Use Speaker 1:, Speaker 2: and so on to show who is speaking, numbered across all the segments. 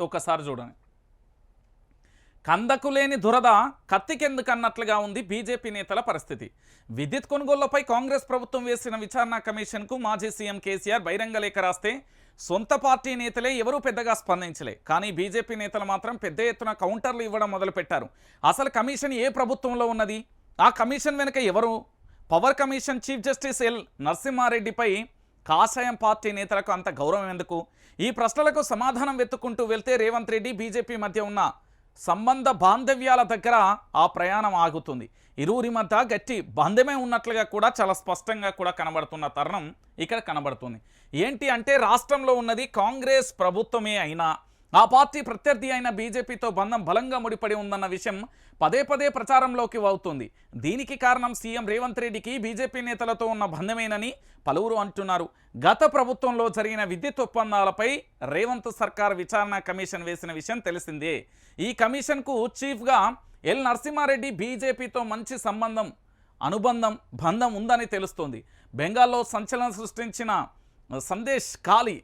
Speaker 1: ఒకసారి చూడండి. కందకు లేని దురద కత్తికెందుకన్నట్లుగా ఉంది బీజేపీ నేతల పరిస్థితి. విద్యుత్ కొనుగోళ్ళపై కాంగ్రెస్ ప్రభుత్వం వేసిన విచారణ కమిషన్కు మాజీ సీఎం కేసీఆర్ బహిరంగ లేఖ రాస్తే సొంత పార్టీ నేతలే ఎవరూ పెద్దగా స్పందించలే. కానీ బీజేపీ నేతలు మాత్రం పెద్ద ఎత్తున కౌంటర్లు ఇవ్వడం మొదలుపెట్టారు. అసలు కమిషన్ ఏ ప్రభుత్వంలో ఉన్నది? ఆ కమిషన్ వెనుక ఎవరు? Power commission chief justice L నరసింహారెడ్డిపై కాషాయం పార్టీ నేతలకు అంత గౌరవం ఎందుకు? ఈ ప్రశ్నలకు సమాధానం వెతుక్కుంటూ వెళ్తే రేవంత్ రెడ్డి బీజేపీ మధ్య ఉన్న సంబంధ బాంధవ్యాల దగ్గర ఆ ప్రయాణం ఆగుతుంది. ఇరువురి మధ్య గట్టి బంధమే ఉన్నట్లుగా కూడా చాలా స్పష్టంగా కూడా కనబడుతున్న తరుణం ఇక్కడ కనబడుతుంది. ఏంటి అంటే రాష్ట్రంలో ఉన్నది కాంగ్రెస్ ప్రభుత్వమే అయినా ఆ పార్టీ ప్రత్యర్థి అయిన బీజేపీతో బంధం బలంగా ముడిపడి ఉందన్న విషయం పదే పదే ప్రచారంలోకి అవుతుంది దీనికి కారణం సీఎం రేవంత్ రెడ్డికి బీజేపీ నేతలతో ఉన్న బంధమేనని పలువురు అంటున్నారు. గత ప్రభుత్వంలో జరిగిన విద్యుత్ ఒప్పందాలపై రేవంత్ సర్కార్ విచారణ కమిషన్ వేసిన విషయం తెలిసిందే. ఈ కమిషన్కు చీఫ్గా ఎల్ నరసింహారెడ్డి బీజేపీతో మంచి సంబంధం అనుబంధం బంధం ఉందని తెలుస్తోంది. బెంగాల్లో సంచలనం సృష్టించిన సందేశ్ కాళీ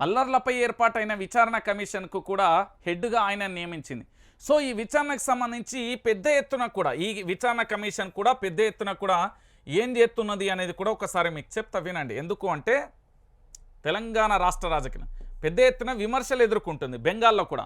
Speaker 1: అల్లర్లపై ఏర్పాటైన విచారణ కమిషన్కు కూడా హెడ్గా ఆయన నియమించింది. సో ఈ విచారణకు సంబంధించి పెద్ద ఎత్తున కూడా ఈ విచారణ కమిషన్ కూడా పెద్ద ఎత్తున కూడా ఏం చేస్తున్నది అనేది కూడా ఒకసారి మీకు చెప్తా వినండి. ఎందుకు అంటే తెలంగాణ రాష్ట్ర రాజకీయం పెద్ద ఎత్తున విమర్శలు ఎదుర్కొంటుంది బెంగాల్లో కూడా.